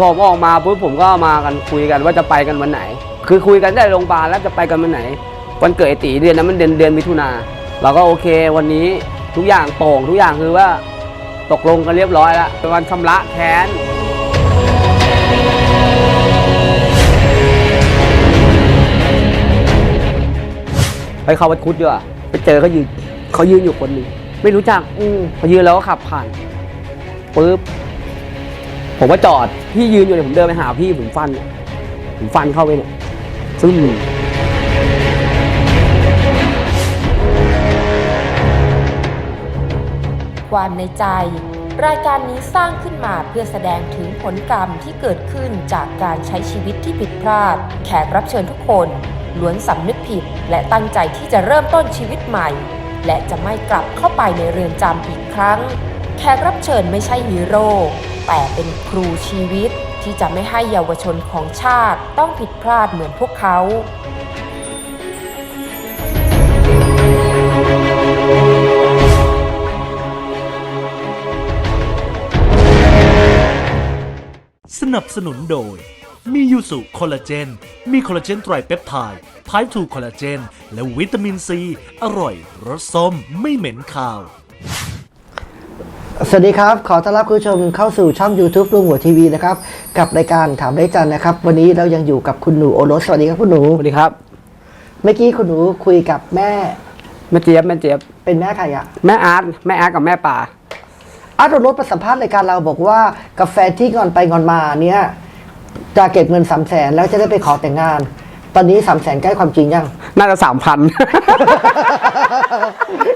พอผมออกมาปุ๊บผมก็มากันคุยกันว่าจะไปกันวันไหน คือคุยกันได้โรงพยาบาลแล้วจะไปกันวันไหน วันเกิดไอตีเดือนนั้นมันเดือนเดือนมิถุนาเราก็โอเควันนี้ทุกอย่างโป่งทุกอย่างคือว่าตกลงกันเรียบร้อยแล้วเป็นวันชำระแค้นไปเข้าวัดคุดดีกว่าไปเจอเขายืนเขายืนอยู่คนหนึ่งไม่รู้จักอืมเขายืนแล้วก็ขับผ่านปุ๊บ ผมก็จอดพี่ยืนอยู่เนี่ยผมเดินไปหาพี่ผมฟันเนี่ยผมฟันเข้าไปเนี่ยซึ่งความในใจ รายการนี้สร้างขึ้นมาเพื่อแสดงถึงผลกรรมที่เกิดขึ้นจากการใช้ชีวิตที่ผิดพลาด แขกรับเชิญทุกคน ล้วนสำนึกผิด และตั้งใจที่จะเริ่มต้นชีวิตใหม่ และจะไม่กลับเข้าไปในเรือนจำอีกครั้ง แขกรับเชิญไม่ใช่ฮีโร่ แต่เป็นครูชีวิตที่จะไม่ให้เยาวชนของชาติต้องผิดพลาดเหมือนพวกเขาสนับสนุนโดย มียูสุคอลลาเจน มีคอลลาเจนไตรเปปไทด์ไพทูคอลลาเจน และวิตามินซี อร่อยรสส้มไม่เหม็นคาว สวัสดีครับ ขอต้อนรับคุณผู้ชมเข้าสู่ช่อง YouTube ลุงหัวทีวีนะครับ กับรายการถามได้จันนะครับ วันนี้เรายังอยู่กับคุณหนูโอรสสวัสดีครับคุณหนู สวัสดีครับ เมื่อกี้คุณหนูคุยกับแม่แม่เจี๊ยบแม่เจี๊ยบเป็นแม่ใครอะแม่อาร์ตแม่อาร์ตกับแม่ป่าอาร์ตโอรสประสัมภาษณ์รายการเราบอกว่ากาแฟที่งอนไปงอนมาเนี่ยจะเก็บเงินสามแสนแล้วจะได้ไปขอแต่งงาน ตอนนี้สามแสนใกล้ความจริงยัง น่าจะสามพัน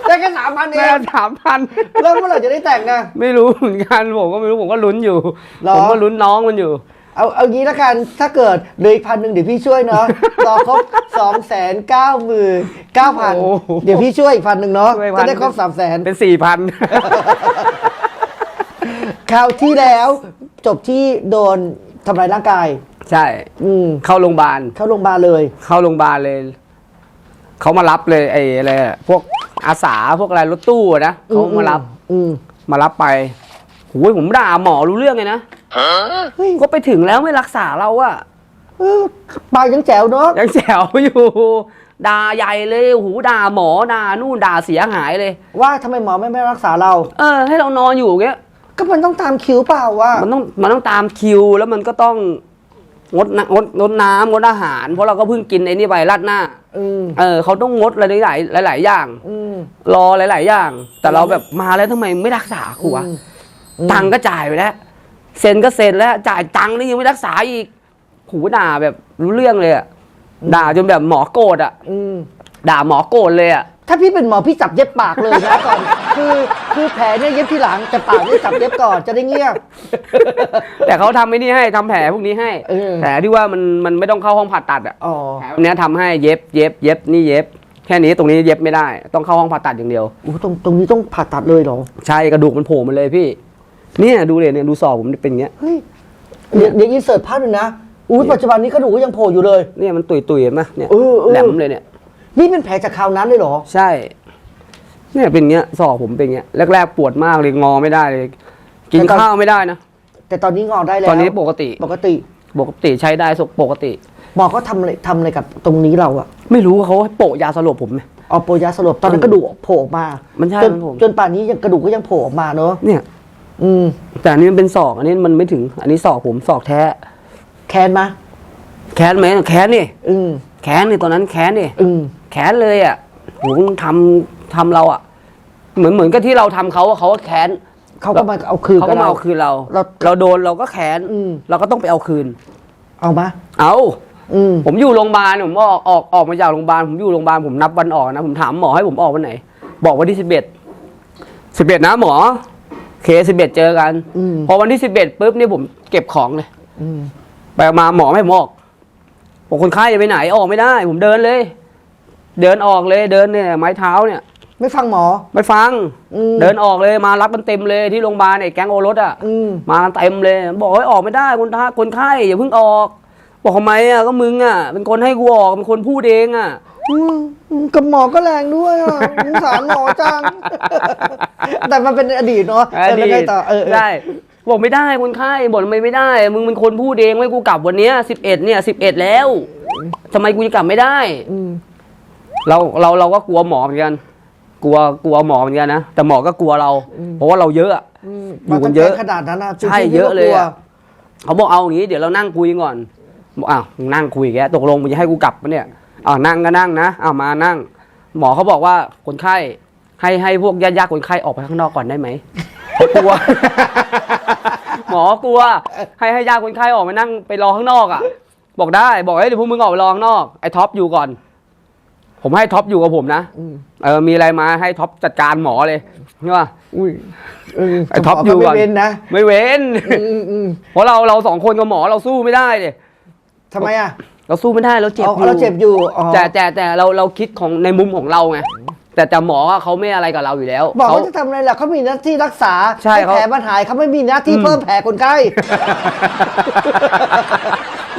ได้แค่สามพันเอน่างจะสามพัน แล้วเมื่อไหร่จะได้แต่งอะไม่รู้เหมือนกันผมก็ไม่รู้ผมก็ลุ้นอยู่ หรอ ผมก็ลุ้นน้องมันอยู่ เอาเอางี้ละกันถ้าเกิดเหลยอีกพันหนึ่งเดี๋ยวพี่ช่วยเนาะรอครบสองแสนเก้าหมื่นเก้าพันโอ้โหเดี๋ยวพี่ช่วยอีกพันหนึ่งเนาะช่วย1,000จะได้ครบสามแสนเป็นสี่พัน คราวที่แล้วจบที่โดนทำร้ายร่างกาย ใช่ อืมเข้าโรงพยาบาล เข้าโรงพยาบาลเลย เข้าโรงพยาบาลเลย เขามารับเลยไอ้อะไรอะพวกอาสาพวกอะไรรถตู้อะนะเขามารับ อืมมารับไปโอ้ยผมด่าหมอรู้เรื่องไงนะเฮ้ยก็ไปถึงแล้วไม่รักษาเราอะเออปากยังแจ๋วเนาะยังแจ๋วอยู่ ด่าใหญ่เลยโอ้โหูด่าหมอด่านู่นด่าเสียหายเลย ว่าทำไมหมอไม่ไม่รักษาเรา เออ ให้เรานอนอยู่อย่างเงี้ย ก็มันต้องตามคิวเปล่าว่ามันต้องมันต้องตามคิวแล้วมันก็ต้อง งดน้ำงดงดน้ำงดอาหาร เพราะเราก็เพิ่งกินไอ้นี่ไปราดหน้า อืมเออเขาต้องงดอะไรหลายๆหลาย ๆ อย่าง อืม รอหลาย ๆ อย่าง แต่เราแบบมาแล้วทำไมไม่รักษากูวะอืม ตังค์ก็จ่ายไปแล้วเซ็นก็เซ็นแล้ว จ่ายตังค์นี่ยังไม่รักษาอีกหูด่าแบบรู้เรื่องเลยอะด่าจนแบบหมอโกรธอะอืม ด่าหมอโกรธเลยอะ ถ้าพี่เป็นหมอพี่จับเย็บปากเลยนะก่อน คือคือแผลเนี่ยเย็บที่หลังแต่ปากเนี่ยจับเย็บก่อนจะได้เงียบ แต่เขาทำไม่นี่ให้ทำแผลพวกนี้ให้เออ แผลที่ว่ามันมันไม่ต้องเข้าห้องผ่าตัดอะอ๋อแผลพวกเนี้ยทำให้เย็บเย็บเย็บนี่เย็บ แค่นี้ตรงนี้เย็บไม่ได้ ต้องเข้าห้องผ่าตัดอย่างเดียว โอ้ตรงตรงนี้ต้องผ่าตัดเลยเหรอใช่กระดูกมันโผล่มาเลยพี่ เนี่ยดูเลยเนี่ยดูศอกผมเป็นอย่างเงี้ย เฮ้ยเดี๋ยวเดี๋ยวอินเสิร์ตภาพหนึ่งนะอุ้ยปัจจุบันนี้กระดูกก็ยังโผล่อยู่เลย เนี่ยมันตุยตุยๆเห็นไหมเนี่ยเออเออ แหลมเลยเนี่ย นี่เป็นแผลจากคราวนั้นเลยเหรอ ใช่ เนี่ยเป็นอย่างเงี้ยศอกผมเป็นอย่างเงี้ยแรกๆปวดมากเลยงอไม่ได้เลย กินแต่ตอน ข้าวไม่ได้นะ แต่ตอนนี้งอได้แล้วตอนนี้ปกติปกติ ปกติใช้ได้สุกปกติหมอก็ทำอะไรทำอะไรกับตรงนี้เราอะไม่รู้ว่าเขาโปะยาสลบผมไหม เอาโปรยาสลบตอนนั้นเออกระดูกโผล่ออกมามันใช่จนครับผม จนป่านนี้ยังกระดูกก็ยังโผล่ออกมาเนอะเนี่ย อืม แต่อันนี้มันเป็นศอกอันนี้มันไม่ถึง อันนี้ศอกผมศอกแท้ แค้นมะแค้นไหมแค้นนี่อืมแค้นนี่ตอนนั้นแค้นนี่อืม แค้นเลยอะโหทำทำเราอะ เหมือนเหมือนกับที่เราทำเขาอะเขาก็แค้นเขาก็มาเอาคืนเขากัก็บมาเราเอาคืนเรา เรา เราโดนเราก็แค้นอืมเราก็ต้องไปเอาคืน เอามาเอาอืมผมอยู่โรงพยาบาลผมออกออกออกมาจากโรงพยาบาลผมอยู่โรงพยาบาลผมนับวันออกนะผมถามหมอให้ผมออกวันไหน บอกวันที่สิบเอ็ดสิบเอ็ดนะหมอเคสิบเอ็ดเจอกันอืมพอวันที่สิบเอ็ดปุ๊บนี่ผมเก็บของเลยอืมไปมาหมอไม่ให้ผมออกบอกคนไข้จะไปไหนออกไม่ได้ ผมเดินเลย เดินออกเลยเดินเนี่ยไม้เท้าเนี่ย ไม่ฟังหมอ ไม่ฟัง อืม เดินออกเลยมารับกันเต็มเลยที่โรงพยาบาลไอ้แก๊งโอรสอะ อืม มากันเต็มเลย บอกให้ยออกไม่ได้คนท้าคนไข้อย่าเพิ่งออก บอกทำไมอะก็มึงอะ เป็นคนให้กูออกเป็นคนพูดเองอะ อืมกับหมอก็แรงด้วยอะสงสารหมอจัง แต่มันเป็นอดีตเนาะอดีแล้วไงตต่อเออเออใช่บอกไม่ได้คนไข้บอกทำไมไม่ได้ มึงเป็นคนพูดเองว่ากูกลับวันเนี้สิบเอ็ดเนี่ยสิบเอ็ดแล้วทำไมกูจะกลับไม่ได้อืม เราเราเราก็กลัวหมอเหมือนกัน กลัวกลัวหมอเหมือนกันนะแต่หมอก็กลัวเรา เพราะว่าเราเยอะอะอืมอยู่กันเยอะมาตั้งใจขนาดนั้นนะใช่จริงๆเยอะเลยพี่ก็กวอะเขาบอกเอาอย่างนี้เดี๋ยวเรานั่งคุยก่อนบอกอ้าวมึงนั่งคุยแกตกลงมึงจะให้กูกลับปะเนี่ยอ้าวนั่งก็นั่งนะอ้าวมานั่ง หมอเขาบอกว่าคนไข้ให้ให้พวกญาติญาติคนไข้ออกไปข้างนอกก่อนได้ไหมเขากลัว หมอกลัว ให้ให้ญาติคนไข้ออกไปนั่งไปรอข้างนอกอะ บอกได้ บอกให้ยเดี๋ยวพวกมึงออกไปรอข้างนอกไอ้ท็อปอยู่ก่อน ผมให้ท็อปอยู่กับผมนะอืมเออมีอะไรมาให้ท็อปจัดการหมอเลยใช่ป่ะอุ้ยเออไอ้ท็อปอยู่ก่อนไม่เว้นนะไม่เว้นอืมอืมเพราะเราเราสองคนกับหมอเราสู้ไม่ได้เลยทำไมอะ เราสู้ไม่ได้เราเจ็บอ๋ออยู่เราเจ็บอยู่อ๋อแต่แต่แต่เราเราคิดของในมุมของเราไงแต่แต่หมออะเขาไม่อะไรกับเราอยู่แล้วบอกเขาว่าจะทำอะไรล่ะเขามีหน้าที่รักษาใช่ห้เขาแผลมันหายเขาไม่มีหน้าที่อืมเพิ่มแผลคนไข้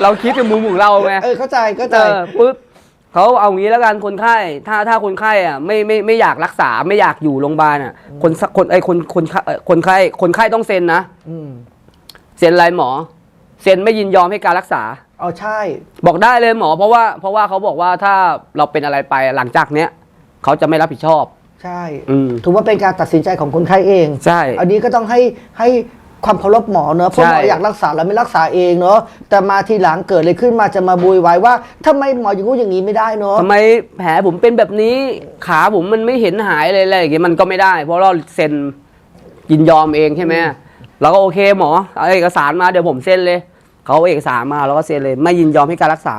เราคิดในมุมของเราไงเออเข้าใจเข้าใจเออปุ๊บ เขาเอางี้แล้วกันคนไข้ถ้าถ้าคนไข้อะไม่ไม่ไม่อยากรักษาไม่อยากอยู่โรงพยาบาลอะ คนสักคนไอ้คนคนไข้เอ่อคนไข้คนไข้ต้องเซ็นนะอืมเซ็นอะไรหมอ เซ็นไม่ยินยอมให้การรักษา เอาใช่ บอกได้เลยหมอ เพราะว่าเพราะว่าเขาบอกว่าถ้าเราเป็นอะไรไปหลังจากเนี้ยเขาจะไม่รับผิดชอบ ใช่ อืม ถือว่าเป็นการตัดสินใจของคนไข้เอง ใช่ อันนี้ก็ต้องให้ให้ ความเคารพหมอเนอะเพราะหมอใช่อยากรักษาแล้วไม่รักษาเองเนอะแต่มาทีหลังเกิดอะไรขึ้นมาจะมาบุยไว้ว่าทำไมหมออย่างงู้นอย่างนี้ไม่ได้เนอะทำไมแผลผมเป็นแบบนี้ขาผมมันไม่เห็นหายเลยอะไรอย่างเงี้ยมันก็ไม่ได้ เพราะเราเซ็นยินยอมเองใช่ไหมเราก็โอเคหมอเอาเอกสารมาเดี๋ยวผมเซ็นเลยเขาเอาเอกสารมาเราก็เซ็นเลย ไม่ยินยอมให้การรักษา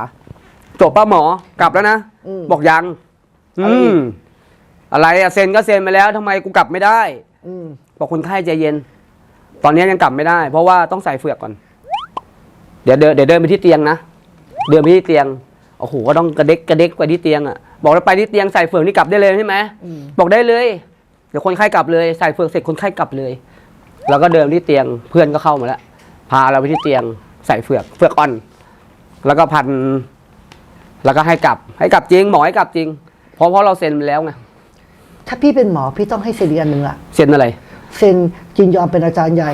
จบป้าหมอกลับแล้วนะอืมบอกยังอะไรอือีกมอะไรอะเซ็นก็เซ็นไปแล้วทำไมกูกลับไม่ได้ อืมบอกคนไข้ใจเย็น ตอนนี้ยังกลับไม่ได้ เพราะว่าต้องใส่เฟือกก่อน เดี๋ยวเดินเดี๋ยวเดินไปที่เตียงนะ เดินไปที่เตียง โอ้โห ก็ต้องกระเด็กกระเด็กไปที่เตียงอะ บอกแล้วไปที่เตียงใส่เฟือกนี่กลับได้เลยใช่ไหมอืมบอกได้เลย เดี๋ยวคนไข้กลับเลย ใส่เฟือกเสร็จคนไข้กลับเลย แล้วก็เดินไปที่เตียง เพื่อนก็เข้ามาแล้ว พาเราไปที่เตียง ใส่เฟือก เฟือกอ่อน แล้วก็พัน แล้วก็ให้กลับ ให้กลับจริง หมอให้กลับจริง เพราะเพราะเราเซ็นไปแล้วไง ถ้าพี่เป็นหมอพี่ต้องให้เซ็นอีกอันหนึ่งอะเซ็นอะไร เซ็นยินยอมเป็นอาจารย์ใหญ่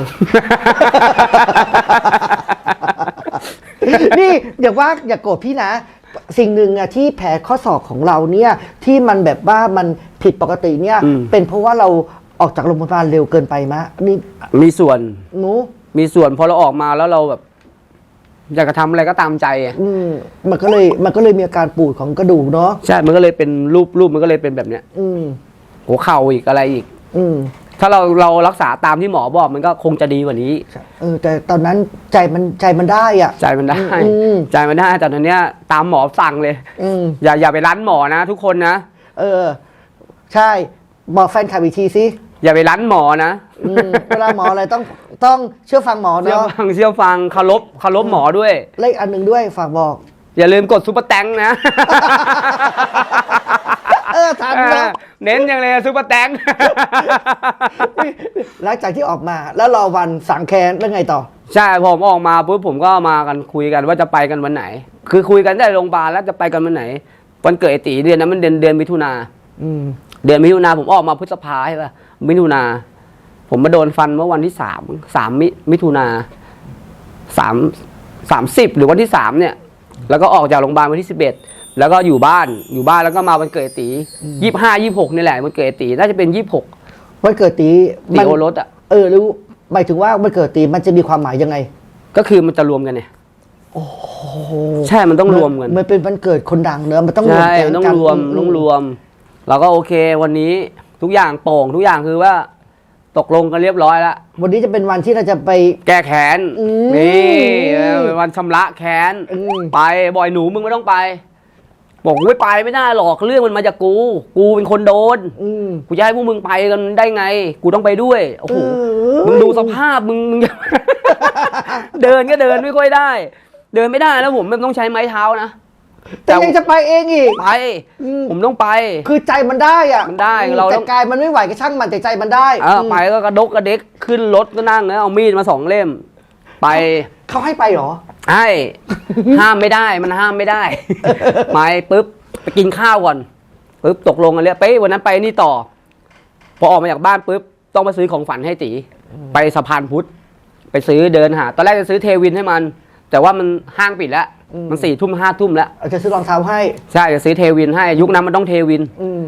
นี่อย่าว่าอย่าโกรธพี่นะ สิ่งหนึ่งอะที่แผลข้อศอกของเราเนี่ย ที่มันแบบว่ามันผิดปกติเนี่ย อืม เป็นเพราะว่าเราออกจากโรงพยาบาลเร็วเกินไปมะนี่มีส่วน หนูมีส่วนพอเราออกมาแล้วเราแบบ อยากจะทำอะไรก็ตามใจอะอืมมันก็เลยมันก็เลยมีอาการปูดของกระดูกเนาะใช่ มันก็เลยเป็นรูปรูปมันก็เลยเป็นแบบเนี้ยอืมหัวเข่าอีกอะไรอีก อืมถ้าเราเรารักษาตามที่หมอบอกมันก็คงจะดีกว่านี้ เออ แต่ตอนนั้นใจมันใจมันได้อะ ใจมันได้ อืม ใจมันได้แต่ตอนเนี้ยตามหมอสั่งเลย อืม อย่าอย่าไปร้านหมอนะ ทุกคนนะ เออ ใช่ บอกแฟนคลับอีกทีสิอย่าไปร้านหมอนะอืมเวลาหมออะไรต้องต้องเชื่อฟังหมอเชื่อเนาะฟังเชื่อฟังเคารพเคารพหมอด้วย เลขอันหนึ่งด้วยฝากบอก อย่าลืมกดซุปเปอร์แตงนะเออ ทันนะเน้นอย่างเลยซุปเปอร์แตงหลังจากที่ออกมาแล้วรอวันสั่งแคนแล้วไงต่อ ใช่ผมออกมาปุ๊บผมก็มากันคุยกันว่าจะไปกันวันไหน คือคุยกันได้โรงพยาบาลแล้วจะไปกันวันไหน วันเกิดไอตีเดือนนั้นมันเดือนเดือนมิถุนาอืมเดือนมิถุนาผมออกมาพฤษภาใช่ป่ะมิถุนาผมมาโดนฟันเมื่อวันที่สามสามมิมิถุนาสามสามสิบหรือวันที่สามเนี่ย แล้วก็ออกจากโรงพยาบาลวันที่สิบเอ็ด แล้วก็อยู่บ้านอยู่บ้านแล้วก็มาวันเกิดไอ้ตียี่ห้ายี่หกนี่แหละวันเกิดไอ้ตีน่าจะเป็นยี่หกวันเกิดตีตีมันโอรสอะเออรู้หมายถึงว่าวันเกิดตีมันจะมีความหมายยังไง ก็คือมันจะรวมกันเนี่ยโอ้โหใช่มันต้องรวมกันมันเป็นวันเกิดคนดังเนอะมันต้องรวมใช่แก๊งมันต้องกันรวมต้องรวมเราก็โอเค วันนี้ทุกอย่างโป่งทุกอย่างคือว่าตกลงกันเรียบร้อยแล้ว วันนี้จะเป็นวันที่เราจะไปแก้แค้นอืมนี่เออเป็นวันชำระแค้นอืมไปบ่อยหนูมึงไม่ต้องไป บอกไม่ไปไม่ได้หรอกเรื่องมันมาจากกู กูเป็นคนโดนอืม กูจะให้พวกมึงไปกันได้ไง กูต้องไปด้วยโอ้โหเออมึงดูสภาพมึงมึง เดินก็เดินไม่ค่อยได้ เดินไม่ได้แล้วผมต้องใช้ไม้เท้านะ แต่ยังจะไปเองอีก ไป อืม ผมต้องไป คือใจมันได้อะมันได้อืเราต้แต่องกายมันไม่ไหวก็ช่างมันแต่ใจมันได้เออไปก็กระดกกระเด็กขึ้นรถก็นั่งแล้วเอามีดมาสองเล่ม ไป เขาให้ไปเหรอ ใช่ห้ามไม่ได้มันห้ามไม่ได้ไปปุ๊บไปกินข้าวก่อนปุ๊บตกลงกันเลยไปวันนั้นไปนี่ต่อ พอออกมาจากบ้านปุ๊บต้องมาซื้อของฝันให้ตีไปสะพานพุทธไปซื้อเดินหา ตอนแรกจะซื้อเทวินให้มัน แต่ว่ามันห้างปิดแล้วอืมมันสี่ทุ่มห้าทุ่มแล้วเอาจะซื้อรองเท้าให้ ใช่จะซื้อเทวินให้ยุคนั้นมันต้องเทวินอืม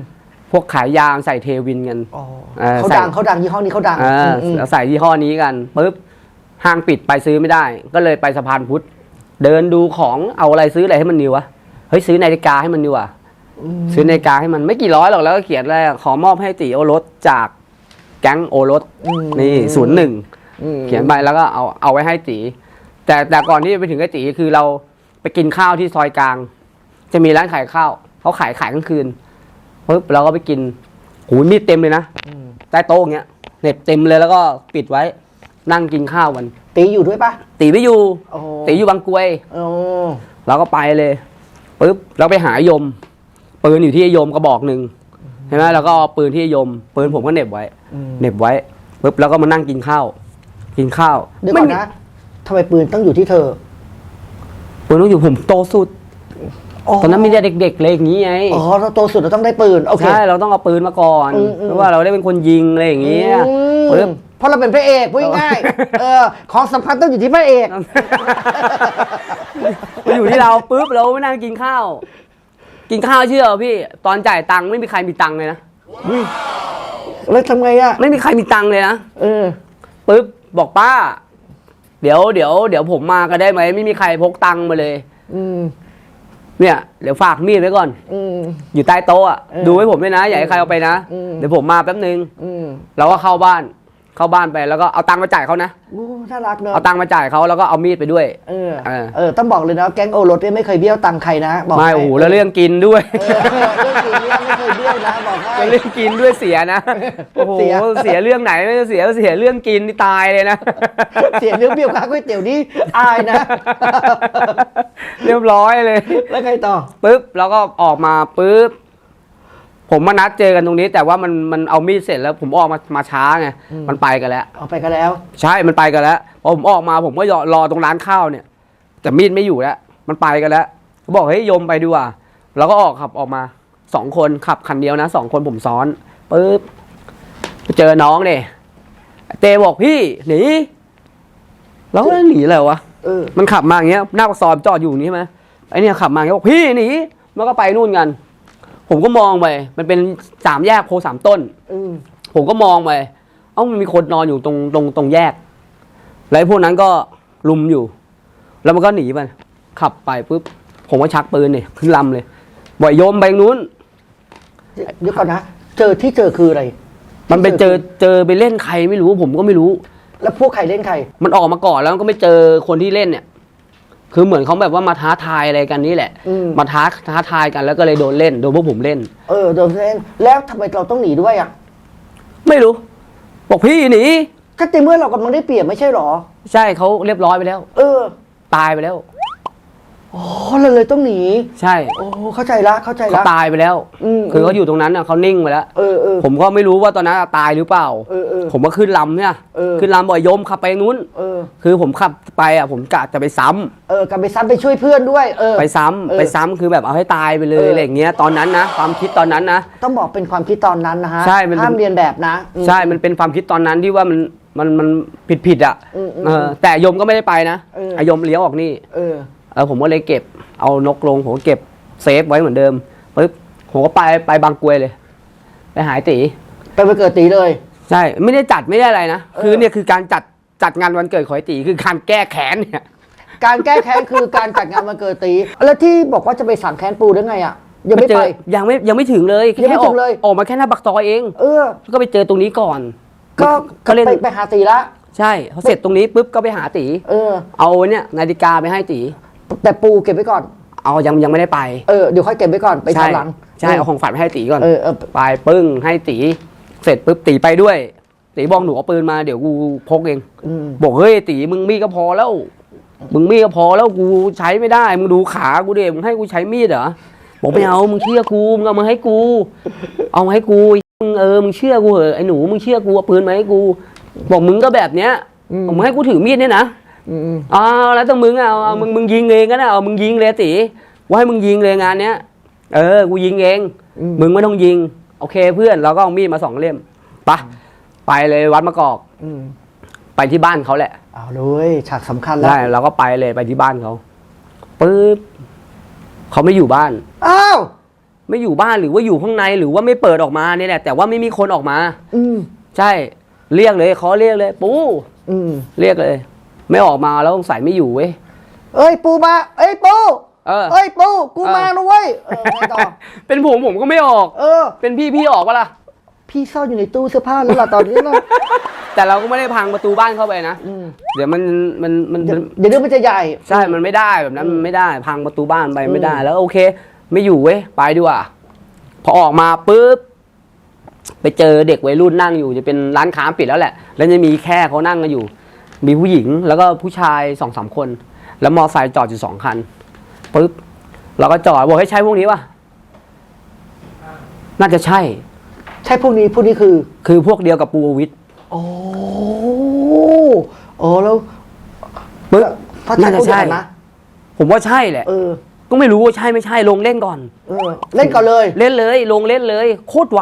พวกขายยางใส่เทวินกันอ๋อเออเขาใส่ดังเขาดังยี่ห้อนี้เขาดังเอออืมแล้วใส่ยี่ห้อนี้กันปุ๊บ ห้างปิดไปซื้อไม่ได้ ก็เลยไปสะพานพุทธเดินดูของเอาอะไรซื้ออะไรให้มันนิววะเฮ้ยซื้อนาฬิกาให้มันดีกว่าซื้อนาฬิกาให้มันไม่กี่ร้อยหรอกแล้วก็เขียนอะไรอะขอมอบให้ตีโอรสจากแก๊งโอรสอืมนี่ศูนย์หนึ่งอืมเขียนไปแล้วก็เอาเอาไว้ให้ตีแต่แต่ก่อนที่จะไปถึงไอ้ตีคือเราไปกินข้าวที่ซอยกลาง จะมีร้านขายข้าวเขาขายขายกลางคืนปุ๊บเราก็ไปกินหูมีดเต็มเลยนะอืมใต้โต๊ะอย่างเงี้ยเหน็บเต็มเลยแล้วก็ปิดไว้ นั่งกินข้าวกันตีอยู่ด้วยปะตีไม่อยู่โอ้ตีอยู่บางกรวย โอ้ เราก็ไปเลยปุ๊บเราไปหายม ปืนอยู่ที่ยมกระบอกหนึ่งใช่ไหมแล้วก็เอาปืนที่ยม ปืนผมก็เหน็บไว้อืม เหน็บไว้ปุ๊บแล้วก็มานั่งกินข้าว กินข้าวเดี๋ยวก่อนนะทำไมปืนต้องอยู่ที่เธอปืนต้องอยู่ผมโตสุด ตอนนั้นมีแต่เด็กๆเลยอย่างนี้ไงอ๋อเราโตสุดเราต้องได้ปืน โอเค ใช่เราต้องเอาปืนมาก่อนอืมอืมเพราะว่าเราได้เป็นคนยิงอะไรอย่างเงี้ยอืมปึ๊บเพ ราะเราเป็นพระเอกพูดง่ายๆเออของสำคัญต้องอยู่ที่พระเอกมาอยู่ที่เราปุ๊บเราไม่นั่งกินข้าว กินข้าวเชื่อพี่ ตอนจ่ายตังค์ไม่มีใครมีตังค์เลยนะแล้วทำไงอะไม่มีใครมีตังค์เลยนะเออปุ๊บบอกป้า เดี๋ยวเดี๋ยวเดี๋ยวผมมาก็ได้ไหมไม่มีใครพกตังค์มาเลย อืมเนี่ยเดี๋ยวฝากมีดไว้ก่อน อืม อยู่ใต้โต๊ะอะเออดูให้ผมด้วยนะอย่าให้ใครเอาไปนะอืมเดี๋ยวผมมาแป๊บนึงอืมเราก็เข้าบ้าน เข้าบ้านไปแล้วก็เอาตังค์มาจ่ายเขานะโอ้น่ารักเนอะเอาตังค์มาจ่ายเขาแล้วก็เอามีดไปด้วย เออเออ เออต้องบอกเลยนะแก๊งโอรสเนี่ยไม่เคยเบี้ยวตังค์ใครนะบอกไม่ให้โอ้โหแล้วเรื่องกินด้วย เออเรื่องจริงเนี่ยไม่เคยเบี้ยวนะบอกให้แล้วเรื่องกินด้วยเสียนะ โอ้โหเสีย เสียเรื่องไหนไม่เสียเสียเรื่องกินนี่ตายเลยนะ เสียเรื่องเบี้ยวค่าก๋วยเตี๋ยวนี่อายนะ เรียบร้อยเลยแล้วไงต่อ ปุ๊บแล้วก็ออกมาปุ๊บ ผมมานัดเจอกันตรงนี้ แต่ว่ามันมันเอามีดเสร็จแล้ว ผมออกมามาช้าไงอืม มันไปกันแล้ว เอาไปกันแล้ว ใช่มันไปกันแล้วพอผมออกมาผมก็รอรอตรงร้านข้าวเนี่ย แต่มีดไม่อยู่แล้วมันไปกันแล้วเขาบอกเฮ้ยโยมไปดีกว่าเราก็ออกขับออกมาสองคนขับคันเดียวนะสองคนผมซ้อนปุ๊บไปเจอน้องเนี่ยเตบอกพี่หนีเราก็หนีอะไรวะ เออ มันขับมาอย่างเงี้ยหน้าปากซอยจอดอยู่อย่างนี้ใช่ไหมไอเนี่ยขับมาอย่างเงี้ยบอกพี่หนีมันก็ไปนู่นกัน ผมก็มองไป มันเป็นสามแยกโพสามต้น อืมผมก็มองไป เอ้ามันมีคนนอนอยู่ตรงตรงตรงแยก แล้วไอ้พวกนั้นก็ลุมอยู่ แล้วมันก็หนีไป ขับไปปุ๊บ ผมก็ชักปืนเนี่ยขึ้นลำเลยบ่อยโยมไปทางนู้น เดี๋ยวก่อนนะ เจอที่เจอคืออะไร มันไปเจอเจอไปเล่นใครไม่รู้ผมก็ไม่รู้ แล้วพวกใครเล่นใคร มันออกมาก่อนแล้วมันก็ไม่เจอคนที่เล่นเนี่ย คือเหมือนเขาแบบว่ามาท้าทายอะไรกันนี่แหละ อืม มาท้าท้าทายกันแล้วก็เลยโดนเล่น โดนพวกผมเล่น เออโดนเล่นแล้วทำไมเราต้องหนีด้วยอะไม่รู้ บอกพี่หนี ก็ในเมื่อเรากำลังได้เปรียบไม่ใช่หรอ ใช่เขาเรียบร้อยไปแล้ว เออ ตายไปแล้ว อ๋อเราเลยต้องหนี ใช่โอ้เข้าใจละเข้าใจเขาละ ตายไปแล้ว อืม คือเขาอยู่ตรงนั้นน่ะเขานิ่งไปแล้ว เออเออ ผมก็ไม่รู้ว่าตอนนั้นตายหรือเปล่า เออเออผมก็ขึ้นลำเนี่ย เออ ขึ้นลำบ่อยโยมขับไปนู้น เออ คือผมขับไปอะผมกะจะไปซ้ำเออกลับไปซ้ำไปช่วยเพื่อนด้วย เออ ไปซ้ำเออไปซ้ำคือแบบเอาให้ตายไปเลเอยออ อะไรอย่างเงี้ย ตอนนั้นนะ ความคิดตอนนั้นนะ ต้องบอกเป็นความคิดตอนนั้นนะฮะใช่มันเป็น ห้ามเรียนแบบนะอืม ใช่ มันเป็นความคิดตอนนั้นที่ว่ามันมันมันผิดผิดอะอืมอืมเออแต่โยมก็ไม่ได้ไปนะเออ ไอยมเลี้ยวออกนี่ เออ เออผมก็เลยเก็บเอานกลงผมก็เก็บเซฟไว้เหมือนเดิมปึ๊บผมก็ไปไปบางกวยเลย ไปหายตีไปไปเกิดตีเลย ใช่ไม่ได้จัดไม่ได้อะไรนะเออ คือเนี่ยคือการจัดจัดงานวันเกิดของไอ้ตีคือการแก้แค้นเนี่ย การแก้แค้นคือการจัดงานวันเกิดตี แล้วที่บอกว่าจะไปสั่งแค้นปูได้ไงอะยังไม่เจไปอยังไม่ยังไม่ถึงเลยยังไม่ถึงเลยออกมาแค่หน้าบักซอยเอง เออ ก็ไปเจอตรงนี้ก่อนก็ก็เล่นไปไปหาตีละ ใช่เขาเสร็จตรงนี้ปุ๊บก็ไปหาตี เออ เอาเนี่ยนาฬิกาไปให้ตี แต่ปูเก็บไว้ก่อน เอายังยังไม่ได้ไป เออเดี๋ยวค่อยเก็บไว้ก่อนไปใช่ทำหลังใช่เอาของฝันไปให้ตีก่อน เออเออไปปึ้งให้ตีเสร็จปุ๊บตีไปด้วยตีบอกหนูเอาปืนมาเดี๋ยวกูพกเองอืมบอกเฮ้ยตีมึงมีดก็พอแล้ว มึงมีดก็พอแล้วกูใช้ไม่ได้มึงดูขากูเด็มึงให้กูใช้มีดเหรอบอกไม่เอามึงเชื่อกูมึงเอามาให้กู เอามาให้กูมึงเออมึงเชื่อกูเหอะไอ้หนูมึงเชื่อกูเอาปืนมาให้กู บอกมึงก็แบบเนี้ยมึงให้กูถือมีดเนี่ยนะ อืมอืมอ๋อแล้วแต่มึงอะเอาเอามึงมึงยิงเองก็ได้เอามึงยิงเลยตีว่าให้มึงยิงเลยงานเนี้ยเออ กูยิงเองอืมมึงไม่ต้องยิง โอเคเพื่อนเราก็เอามีดมาสองเล่มไปะไปเลยวัดมะกอกอืมไปที่บ้านเขาแหละเอาเลยฉากสำคัญแล้วได้เราก็ไปเลยไปที่บ้านเขาปึ๊บเขาไม่อยู่บ้านอ้าวไม่อยู่บ้านหรือว่าอยู่ข้างในหรือว่าไม่เปิดออกมาเนี่ยแหละแต่ว่าไม่มีคนออกมา อืมใช่ เรียกเลยเขาเรียกเลย ปูอืมเรียกเลย ไม่ออกมาแล้วสงสัยไม่อยู่เว้ย เอ้ยปูมา เอ้ยปูเออ เอ้ยปูกูเออ มานะเว้ยเออไงต่อ เป็นผมผมก็ไม่ออก เออ เป็นพี่พี่ออกปะล่ะ พี่ซ่อนอยู่ในตู้เสื้อผ้าแล้วล่ะตอนนี้นะแต่เราก็ไม่ได้พังประตูบ้านเข้าไปนะ อืมเดี๋ยวมันมันมันเดี๋ยวมันเดี๋ยวเรื่องมันจะใหญ่ ใช่ มันไม่ได้แบบนั้นมันไม่ได้พังประตูบ้านไปไม่ได้ แล้วโอเค ไม่อยู่เว้ยไปดีกว่า พอออกมาปุ๊บไปเจอเด็กวัยรุ่นนั่งอยู่จะเป็นร้านค้าปิดแล้วแหละ แล้วจะมีแค่เขานั่งกันอยู่ มีผู้หญิงแล้วก็ผู้ชายสองสามคน แล้วมอไซค์จอดอยู่สองคันปุ๊บเราก็จอดบอกให้ใช่พวกนี้ป่ะน่าจะใช่ ใช่พวกนี้พวกนี้คือ คือพวกเดียวกับปูวิทย์โอ้โอ้แล้วปึ๊บพระน่าจะพูดอย่งใช่นะผมว่าใช่แหละเออ ก็ไม่รู้ว่าใช่ไม่ใช่ลงเล่นก่อน เออ เล่นก่อนเลย เล่นเลย ลงเล่นเลย โคตรไว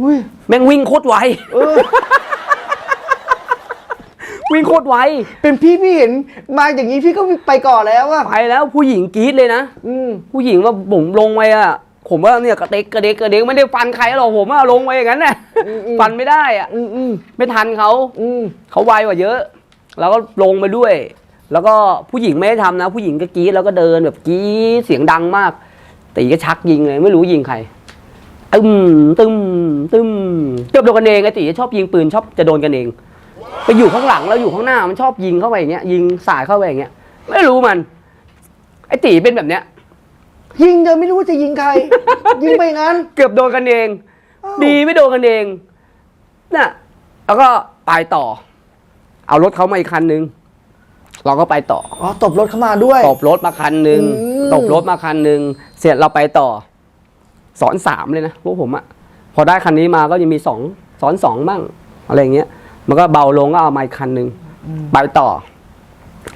อุ้ยแม่งวิ่งโคตรไวเออ วิ่งโคตรไวเป็นพี่พี่เห็นมาอย่างนี้พี่ก็ไปก่อนแล้วอะไปแล้วผู้หญิงกรี๊ดเลยนะอืมผู้หญิงว่าผมลงไปอะผมว่าเนี่ยกระเด็กกระเด็กกระเด็กไม่ได้ฟันใครหรอกผมว่าลงไปอย่างนั้นน่ะฟันไม่ได้อะอืมอืมไม่ทันเขาอืมเขาไวกว่าเยอะ แล้วก็ลงไปด้วย แล้วก็ผู้หญิงไม่ได้ทำนะ ผู้หญิงก็กรี๊ดแล้วก็เดินแบบกรี๊ดเสียงดังมากตีก็ชักยิงเลย ไม่รู้ยิงใครตึมตึมตึมเกือบโดนกันเองไอ้ตีชอบยิงปืนชอบจะโดนกันเอง ไปอยู่ข้างหลังแล้วอยู่ข้างหน้ามันชอบยิงเข้าไปอย่างเงี้ยยิงสายเข้าไปอย่างเงี้ย ไม่รู้มัน ไอ้ตีเป็นแบบเนี้ย ยิงเดินไม่รู้ว่าจะยิงใคร ยิงไปอย่างนั้นเกือบโดนกันเอง อ้าวดีไม่โดนกันเองน่ะแล้วก็ไปต่อ เอารถเขามาอีกคันนึง เราก็ไปต่อ อ๋อตบรถเข้ามาด้วย ตบรถมาคันหนึ่งอืม ตบรถมาคันหนึ่งเสร็จเราไปต่อ สอนสามเลยนะพวกผมอะพอได้คันนี้มาก็ยังมีสองสอนสองบ้างอะไรอย่างเงี้ย มันก็เบาลงก็เอามาอีกคันหนึ่งไปต่อ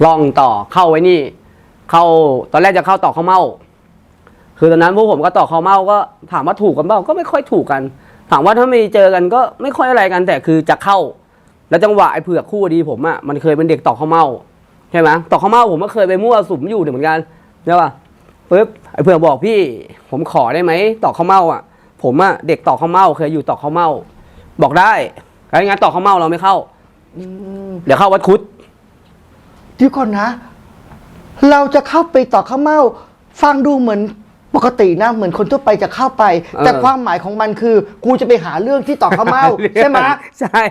ล่องต่อเข้าไว้นี่ เข้าตอนแรกจะเข้าต่อข้าวเม่าคือตอนนั้นพวกผมก็ต่อข้าวเม่าก็ถามว่าถูกกันเปล่าก็ไม่ค่อยถูกกัน ถามว่าถ้าไม่เจอกันก็ไม่ค่อยอะไรกัน แต่คือจะเข้า แล้วจังหวะไอ้เผือกคู่ดีผมอะมันเคยเป็นเด็กต่อข้าวเม่าใช่ไหมต่อข้าวเม่าผมก็เคยไปมั่วสุมอยู่เหมือนกันใช่ป่ะปุ๊บไอ้เพื่อนบอกพี่ ผมขอได้ไหมต่อข้าวเม่าอะ ผมอะเด็กต่อข้าวเม่าเคยอยู่ต่อข้าวเม่าบอกได้ แล้วงั้นต่อข้าวเม่าเราไม่เข้า อืมเดี๋ยวเข้าวัดคุด เดี๋ยวก่อนนะ เราจะเข้าไปต่อข้าวเม่าฟังดูเหมือนปกตินะ เหมือนคนทั่วไปจะเข้าไป เออ แต่ความหมายของมันคือ กูจะไปหาเรื่องที่ต่อข้าวเม่าใช่ไหม ใช่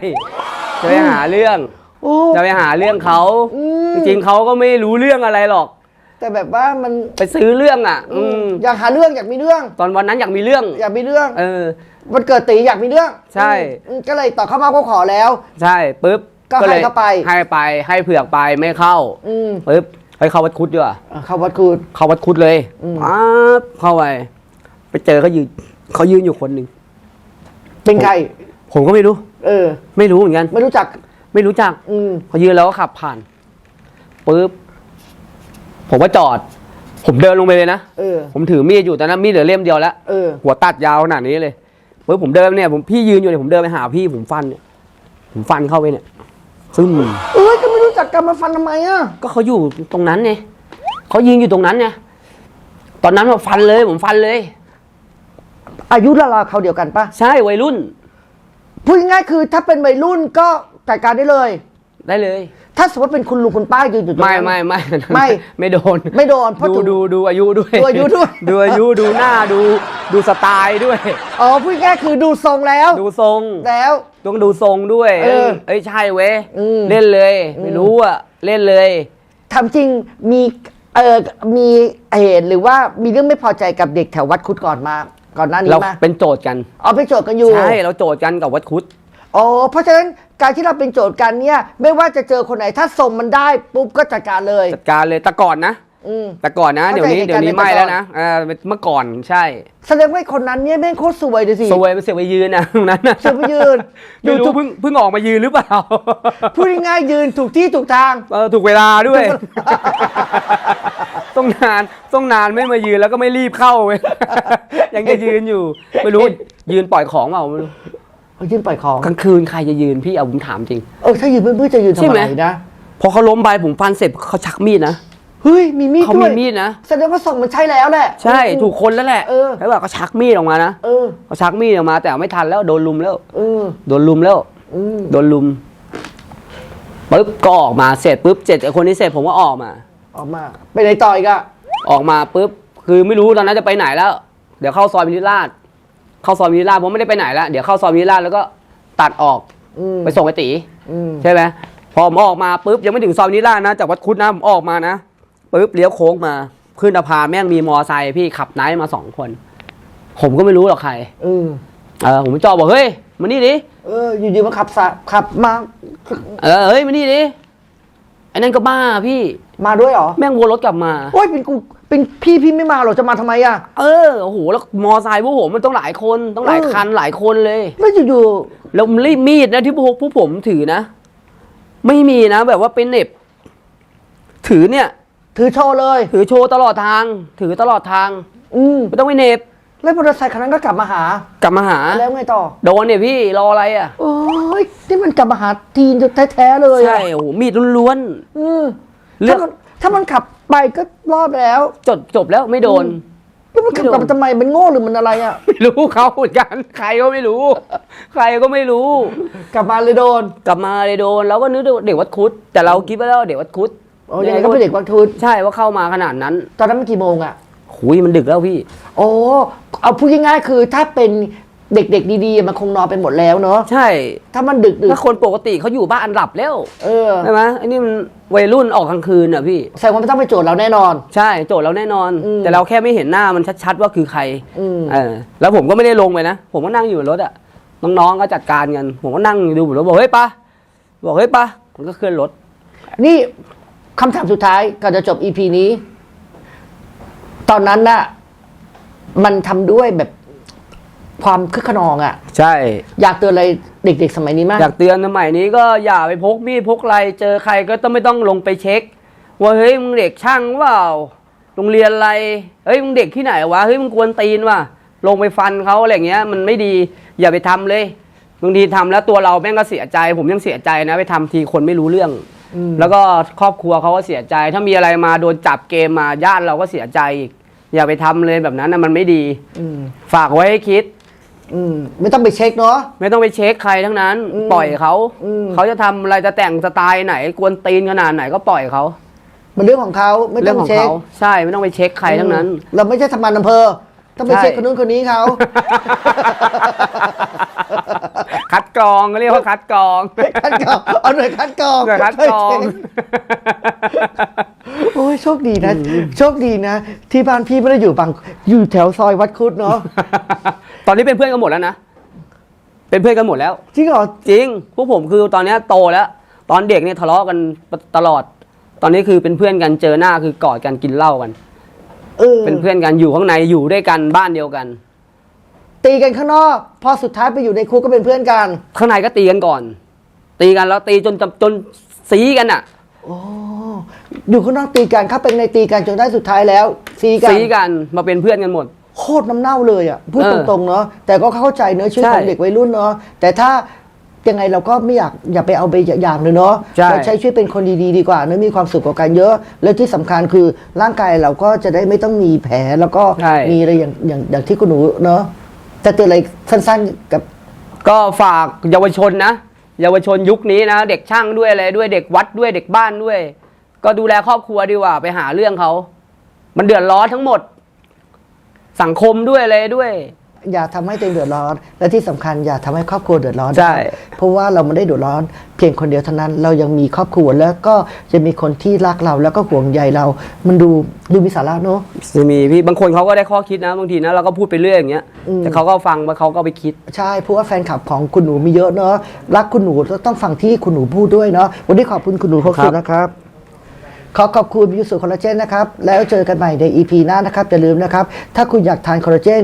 จะไปหาเรื่อง โอ้ จะไปหาเรื่องเขา อืม จริงๆเขาก็ไม่รู้เรื่องอะไรหรอก แต่แบบว่ามันไปซื้อเรื่องอะ อืมอยากหาเรื่องอยากมีเรื่อง ตอนวันนั้นอยากมีเรื่อง อยากมีเรื่อง เออวันเกิดตีอยากมีเรื่องใช่ อืมก็เลยต่อข้าวเม่าก็ขอแล้ว ใช่ปุ๊บก็ให้ลยเข้าไป ให้ไปให้เผือกไปไม่เข้าอืมปุ๊บให้เข้าวัดคุดดีกว่า อะเข้าวัดกูด เข้าวัดคุดเลยอืม ป๊าบเข้าไป ไปเจอเขายืนเขายืนอยู่คนหนึ่ง เป็นใคร ผมก็ไม่รู้ เออ ไม่รู้เหมือนกัน ไม่รู้จัก ไม่รู้จักอืมเขายืนแล้วก็ขับผ่านปุ๊บ ผมก็จอด ผมเดินลงไปเลยนะ เออ ผมถือมีดอยู่แต่นั้นมีดเหลือเล่มเดียวแล้ว เออ หัวตัดยาวขนาดนี้เลยปุ๊บผมเดินเนี่ยผมพี่ยืนอยู่เนี่ยผมเดินไปหาพี่ผมฟันเนี่ย ผมฟันเข้าไปเนี่ยซึ่งเอ้ยก็ไม่รู้จักกันมาฟันทำไมอะ ก็เขาอยู่ตรงนั้นไงเขายืนอยู่ตรงนั้นไงตอนนั้นผมฟันเลย ผมฟันเลย อายุราวๆเขาเดียวกันปะใช่วัยรุ่น พูดง่ายๆคือถ้าเป็นวัยรุ่นก็จัดการได้เลย ได้เลย ถ้าสมมติเป็นคุณลุงคุณป้ายืนอยู่ตรงไม่นั้น ไม่ไม่ไม่ ไม่โดนไม่โดนเพราะดูถูกดูดูอายุด้วยดูอายุด้วย ดูอายุดูหน้าดูดูสไตล์ด้วย อ๋อพูดง่ายๆคือดูทรงแล้ว ดูทรงแล้ว ต้องดูทรงด้วยเออเอ้ยใช่เว้ยอืม เล่นเลยอืมไม่รู้อะเล่นเลย ทำจริงมีเออมีเหตุหรือว่ามีเรื่องไม่พอใจกับเด็กแถววัดคุดก่อนมา ก่อนหน้านี้เรามาเป็นโจทย์กัน เอาไปโจทย์กันอยู่ ใช่เราโจทย์กันกับวัดคุด อ๋อเพราะฉะนั้นการที่เราเป็นโจทย์กันเนี่ย ไม่ว่าจะเจอคนไหนถ้าทรงมันได้ปุ๊บก็จัดการเลย จัดการเลยแต่ก่อนนะ อืม แต่ก่อนนะเข้าเดี๋ยวนี้ใจเหตุเดี๋ยวนี้การณ์ไม่ในแต่ก่อนแล้วนะอ่าเมื่อก่อนใช่แสดงว่าไอ้คนนั้นเนี่ยแม่งโคตรสวยเลยสิสวยไปเสียไปยืนนะตรงนั้นนะเสียไปยืนไม่อยู่รู้ทุกเพิ่งเพิ่งออกมายืนหรือเปล่าพูดง่ายๆยืนถูกที่ถูกทาง เออถูกเวลาด้วย ต้องนานต้องนานไม่มายืนแล้วก็ไม่รีบเข้าเว้ยยังจะยืนอยู่ ไม่รู้ยืนปล่อยของเปล่าไม่รู้ เขายืนปล่อยของกลางคืนใครจะยืนพี่เอาผมถามจริง เออถ้ายืนเพื่อนๆจะยืนทำใช่ไหม อะไรนะพอเขาล้มไปผมฟันเสร็จเขาชักมีดนะ เฮ้ยมีมีดเขาด้มีวยมีดนะ แสดงว่าส่งมันใช่แล้วแหละ ใช่ถูกคนแล้วแหละเออ แล้วแบบเขาชักมีดออกมานะเออ เขาชักมีดออกมา แต่ไม่ทันแล้วโดนลุมแล้ว เออโดนลุมแล้ว อืมโดนลุมปุ๊บก็ออกมาเสร็จปุ๊บเสร็จไอ้คนนี้เสร็จผมก็ออกมา ออกมา ไปไหนต่ออีกอะออกมาปุ๊บคือไม่รู้ตอนนั้นจะไปไหนแล้ว เดี๋ยวเข้าซอยมินิราช เข้าซอยมินิราชผมไม่ได้ไปไหนแล้วเดี๋ยวเข้าซอยมินิราชแล้วก็ตัดออกอืมไปส่งไอ้ตีอืมใช่ไหมพอผมออกมาปุ๊บยังไม่ถึงซอยมินิราชนะจากวัดคุดนะผมออกมานะปุ๊บเลี้ยวโค้งมาขึ้นสะพานแม่งมีมอไซค์พี่ขับไนท์มาสองคน ผมก็ไม่รู้หรอกใครอืมเออผมไปจอดบอกเฮ้ยมานี่ดิ เอออยู่ๆมาขับสะขับมาเออเฮ้ยมานี่ดิไอ้นั่นก็บ้าพี่ มาด้วยเหรอ แม่งวนรถกลับมา โอ้ยเป็นกู เป็นพี่พี่ไม่มาหรอกจะมาทำไมอะเออโอ้โหแล้วมอไซค์พวกผมมันต้องหลายคนต้องหลายเออคันหลายคนเลยแล้วอยู่แล้วมันรีบมีดนะที่พวกพวกผมถือนะ ไม่มีนะ แบบว่าเป็นเหน็บ ถือเนี่ยๆถือโชว์เลย ถือโชว์ตลอดทาง ถือตลอดทาง อืมไม่ต้องไปเหน็บแล้วมอเตอร์ไซค์คันนั้นก็กลับมาหา กลับมาหา แล้วไงต่อ โดนเนี่ยพี่รออะไรอะ โอ้ยนี่มันกลับมาหาทีนแท้ๆเลยอะใช่ โอ้โหมีดล้วนอืมเลือกถ้ามันถ้ามันขับ ไปก็รอดแล้วๆจบจบแล้วไม่โดน แล้วมันขับไม่โดนกลับมาทำไมมันโง่หรือมันอะไรอะ ไม่รู้เขาเหมือนกันใครก็ไม่รู้ ใครก็ไม่รู้ กลับมาเลยโดน กลับมาเลยโดนเราก็นึกว่าเด็กวัดคุด แต่เราคิดว่าเด็กวัดคุดโอ้ยังไงก็เป็นเด็กวัดทุนใช่ว่าเข้ามาขนาดนั้นตอนนั้นมันกี่โมงอะ หุยมันดึกแล้วพี่ โอ้เอาพูดง่ายๆคือถ้าเป็น เด็กๆดีๆมันคงนอนไปหมดแล้วเนาะใช่ ถ้ามันดึกดึกถ้าคนปกติเขาอยู่บ้านหลับแล้วเออใช่ไหมไอ้นี่มันวัยรุ่นออกกลางคืนอะพี่ แสดงว่าไม่ต้องไปโจทย์เราแน่นอน ใช่โจทย์เราแน่นอน อืมแต่เราแค่ไม่เห็นหน้ามันชัดๆว่าคือใครอืม เออแล้วผมก็ไม่ได้ลงไปนะ ผมก็นั่งอยู่บนรถอะน้องๆก็จัดการกันผมก็นั่งดูบนรถบอกเฮ้ยปะบอกเฮ้ยปะมันก็เคลื่อนรถ นี่คำถามสุดท้ายก่อนจะจบ EP นี้ ตอนนั้นน่ะ มันทำด้วยแบบ ความคึกขนองอะ่ะ ใช่ อยากเตือนอะไรเด็กๆ สมัยนี้มาก อยากเตือนสมัยนี้ก็อย่าไปพกมีดพกอะไรเจอใครก็ต้องไม่ต้องลงไปเช็ค ว่าเฮ้ยมึงเด็กช่างเปล่าโรงเรียนอะไรเฮ้ยมึงเด็กที่ไหนวะเฮ้ยมึงกวนตีนว่ะลงไปฟันเขาอะไรอย่างเงี้ย มันไม่ดีอย่าไปทำเลยบางทีทำแล้วตัวเราแม่งก็เสียใจ ผมยังเสียใจนะไปทำทีคนไม่รู้เรื่อง แล้วก็ครอบครัวเขาก็เสียใจ ถ้ามีอะไรมาโดนจับเกมมาญาติเราก็เสียใจอีกอย่าไปทำเลยแบบนั้นนะมันไม่ดีอืมฝากไว้ให้คิด อืมไม่ต้องไปเช็คเนาะ ไม่ต้องไปเช็คใครทั้งนั้น อืมปล่อยเขาอืม เขาจะทำอะไรจะแต่งสไตล์ไหนกวนตีนขนาดไหนก็ปล่อยเขามันเรื่องของเขาไม่เรื่ต้อองงของเช็คเขาใช่ไม่ต้องไปเช็คใครทั้งนั้นเราไม่ใช่ทำงานอำเภอ ต้องไปใช่ เช็คคนนู้นคนนี้เขา คัดกรองก็เรียกว่าคัดกรองคัดกรองเอาหน่วยคัดกรองหน่วยคัดกรอง โอ้ยโชคดีนะ โชคดีนะ ที่บ้านพี่ไม่ได้อยู่บางอยู่แถวซอยวัดคุดเนาะ ตอนนี้เป็นเพื่อนกันหมดแล้วนะ เป็นเพื่อนกันหมดแล้ว จริงเหรอจริง พวกผมคือตอนเนี้ยโตแล้ว ตอนเด็กเนี่ยทะเลาะกันตลอด ตอนนี้คือเป็นเพื่อนกันเจอหน้าคือกอดกันกินเหล้ากัน เออเป็นเพื่อนกันอยู่ข้างในอยู่ด้วยกันบ้านเดียวกัน ตีกันข้างนอก พอสุดท้ายไปอยู่ในคุกก็เป็นเพื่อนกัน ข้างในก็ตีกันก่อน ตีกันแล้วตีจนจนจนสีกันอะ โอ้อยู่ข้างนอกตีกันเข้าไปในตีกันจนได้สุดท้ายแล้วซีกัน สีกันมาเป็นเพื่อนกันหมด โคตรน้ำเน่าเลยอะพูดเออตรงๆเนาะแต่ก็เข้าใจเนื้อะชีวิตใช่ของเด็กวัยรุ่นเนาะแต่ถ้ายังไงเราก็ไม่อยากอย่าไปเอาไปอย่างเลยเนาะใช่ เราใช้ชีวิตเป็นคนดีๆดีกว่าเนอะมีความสุขกับการเยอะ และที่สำคัญคือร่างกายเราก็จะได้ไม่ต้องมีแผลแล้วก็ใช่ มีอะไรอย่างอย่างอย่างที่คุณหนูเนาะจะเตือนอะไรสั้นๆกับ ก็ฝากเยาวชนนะ เยาวชนยุคนี้นะ เด็กช่างด้วยอะไรด้วยเด็กวัดด้วยเด็กบ้านด้วย ก็ดูแลครอบครัวดีกว่าไปหาเรื่องเขา มันเดือดร้อนทั้งหมด สังคมด้วยอะไรด้วย อย่าทำให้ตัวเองเดือดร้อน และที่สำคัญอย่าทำให้ครอบครัวเดือดร้อนใช่เพราะว่าเราไม่ได้เดือดร้อน เพียงคนเดียวเท่านั้น เรายังมีครอบครัวแล้วก็จะมีคนที่รักเราแล้วก็ห่วงใยเรา มันดูดูมีสาระเนอะจะมีพี่บางคนเขาก็ได้ข้อคิดนะบางทีนะเราก็พูดไปเรื่อยอย่างเงี้ยอืมแต่เขาก็ฟังแล้วเขาก็ไปคิดใช่เพราะว่าแฟนคลับของคุณหนูมีเยอะเนอะรักคุณหนูต้องฟังที่คุณหนูพูดด้วยเนาะวันนี้ขอบคุณคุณหนูพกสุดนะครับ ขอขอบคุณยูสุคอลลาเจนนะครับ แล้วเจอกันใหม่ใน EP หน้านะครับ อย่าลืมนะครับ ถ้าคุณอยากทานคอลลาเจน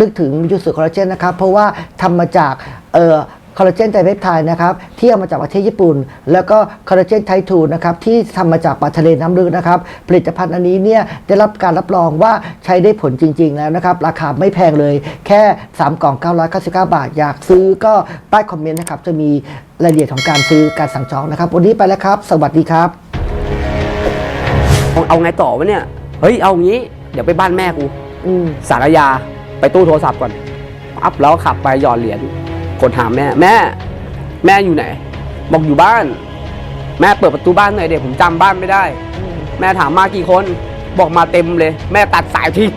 นึกถึงยูสุคอลลาเจนนะครับ เพราะว่าทำมาจากเอ่อคอลลาเจนไตรเปปไทด์นะครับที่เอามาจากประเทศญี่ปุ่น แล้วก็คอลลาเจนไททูนะครับที่ทำมาจากปลาทะเลน้ำลึกนะครับ ผลิตภัณฑ์อันนี้เนี่ยได้รับการรับรองว่าใช้ได้ผลจริง ๆ แล้วนะครับ ราคาไม่แพงเลยแค่ 3 กล่อง 999 บาท อยากซื้อก็ใต้คอมเมนต์นะครับ จะมีรายละเอียดของการซื้อการสั่งจองนะครับ วันนี้ไปแล้วครับ สวัสดีครับ เอาเอาไงต่อวะเนี่ย เฮ้ยเอางี้ เดี๋ยวไปบ้านแม่กูอืมสารยาไปตู้โทรศัพท์ก่อนปั๊บแล้วขับไปหยอดเหรียญกดถามแม่ แม่ แม่อยู่ไหน บอกอยู่บ้าน แม่เปิดประตูบ้านหน่อยเด็กผมจำบ้านไม่ได้ แม่ถามมากี่คน บอกมาเต็มเลย แม่ตัดสายทิ้ง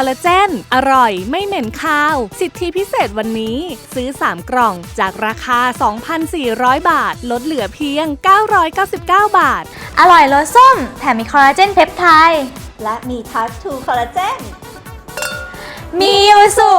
อลลาเจน อร่อยไม่เหม็นคาว สิทธิพิเศษวันนี้ ซื้อ 3 กล่องจากราคา 2,400 บาท ลดเหลือเพียง 999 บาท อร่อยรสส้ม แถมมีคอลลาเจนเพปไทด์และมีทัสทูคอลลาเจน มียูสุ